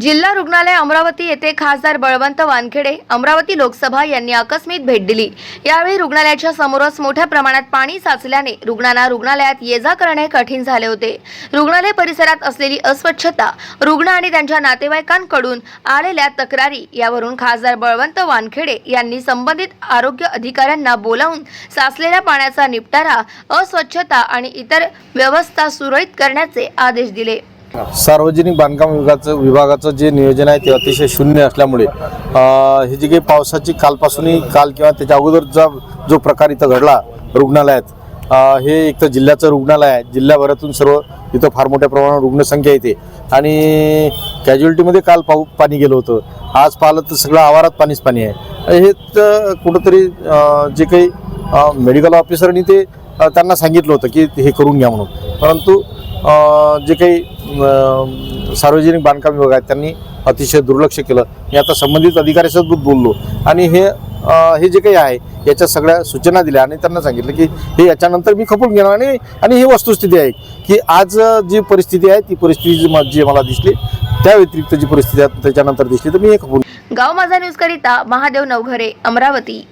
जिल्हा रुग्णालय अमरावती येथे खासदार बळवंत वानखेडे अमरावती लोकसभा यांनी आकस्मित भेट दिली. यावेळी रुग्णालयाच्या समोरच मोठ्या प्रमाणात पाणी साचल्याने रुग्णांना रुग्णालयात ये जा करणे कठीण झाले होते. रुग्णालय परिसरात असलेली अस्वच्छता रुग्ण आणि त्यांच्या नातेवाईकांकडून आलेल्या तक्रारी यावरून खासदार बळवंत वानखेडे यांनी संबंधित आरोग्य अधिकाऱ्यांना बोलावून साचलेल्या पाण्याचा निपटारा अस्वच्छता आणि इतर व्यवस्था सुरळीत करण्याचे आदेश दिले. सार्वजनिक बांधकाम विभागाचं विभागाचं जे नियोजन आहे ते अतिशय शून्य असल्यामुळे हे जी काही पावसाची कालपासूनही काल किंवा त्याच्या अगोदरचा जो प्रकार इथं घडला रुग्णालयात हे एक तर जिल्ह्याचं रुग्णालय आहे. जिल्ह्याभरातून सर्व इथं फार मोठ्या प्रमाणात रुग्णसंख्या येते. आणि कॅज्युअलिटीमध्ये काल पाऊ पाणी गेलं होतं. आज पाहिलं तर सगळं आवारात पाणीच पाणी आहे. हे तर कुठंतरी जे काही मेडिकल ऑफिसरनी ते त्यांना सांगितलं होतं की हे करून घ्या म्हणून. परंतु जे काही सार्वजनिक बांधकाम विभाग आहेत त्यांनी अतिशय दुर्लक्ष केलं. मी आता संबंधित अधिकाऱ्यासोबत बोललो. आणि हे हे जे काही आहे याच्या सगळ्या सूचना दिल्या आणि त्यांना सांगितलं की हे याच्यानंतर मी खपून घेणार आणि आणि ही वस्तुस्थिती आहे की आज जी परिस्थिती आहे ती परिस्थिती जी जी मला दिसली त्या व्यतिरिक्त जी परिस्थिती आहे त्याच्यानंतर दिसली तर मी हे खपून गाव माझा न्यूज करिता महादेव नवघरे अमरावती.